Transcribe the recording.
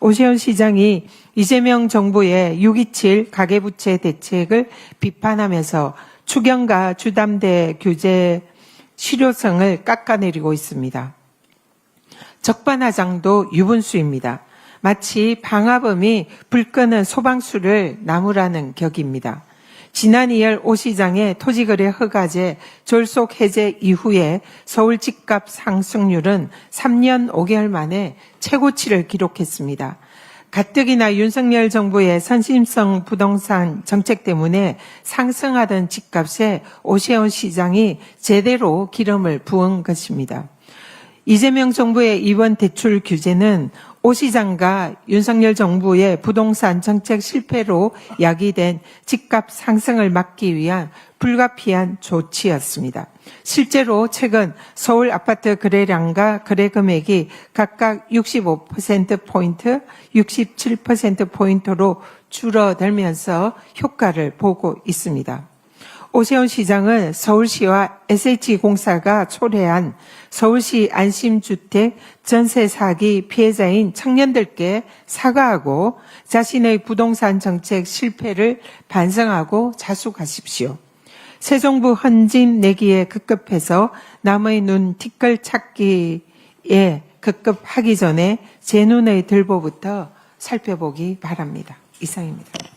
오세훈 시장이 이재명 정부의 6.27 가계부채 대책을 비판하면서 추경과 주담대 규제 실효성을 깎아내리고 있습니다. 적반하장도 유분수입니다. 마치 방화범이 불 끄는 소방수를 나무라는 격입니다. 지난 2월 오 시장의 토지거래 허가제 졸속 해제 이후에 서울 집값 상승률은 3년 5개월 만에 최고치를 기록했습니다. 가뜩이나 윤석열 정부의 선심성 부동산 정책 때문에 상승하던 집값에 오세훈 시장이 제대로 기름을 부은 것입니다. 이재명 정부의 이번 대출 규제는 오 시장과 윤석열 정부의 부동산 정책 실패로 야기된 집값 상승을 막기 위한 불가피한 조치였습니다. 실제로 최근 서울 아파트 거래량과 거래 금액이 각각 65%포인트, 67%포인트로 줄어들면서 효과를 보고 있습니다. 오세훈 시장은 서울시와 SH공사가 초래한 서울시 안심주택 전세 사기 피해자인 청년들께 사과하고 자신의 부동산 정책 실패를 반성하고 자숙하십시오. 새 정부 헌집 내기에 급급해서 남의 눈 티끌 찾기에 급급하기 전에 제 눈의 들보부터 살펴보기 바랍니다. 이상입니다.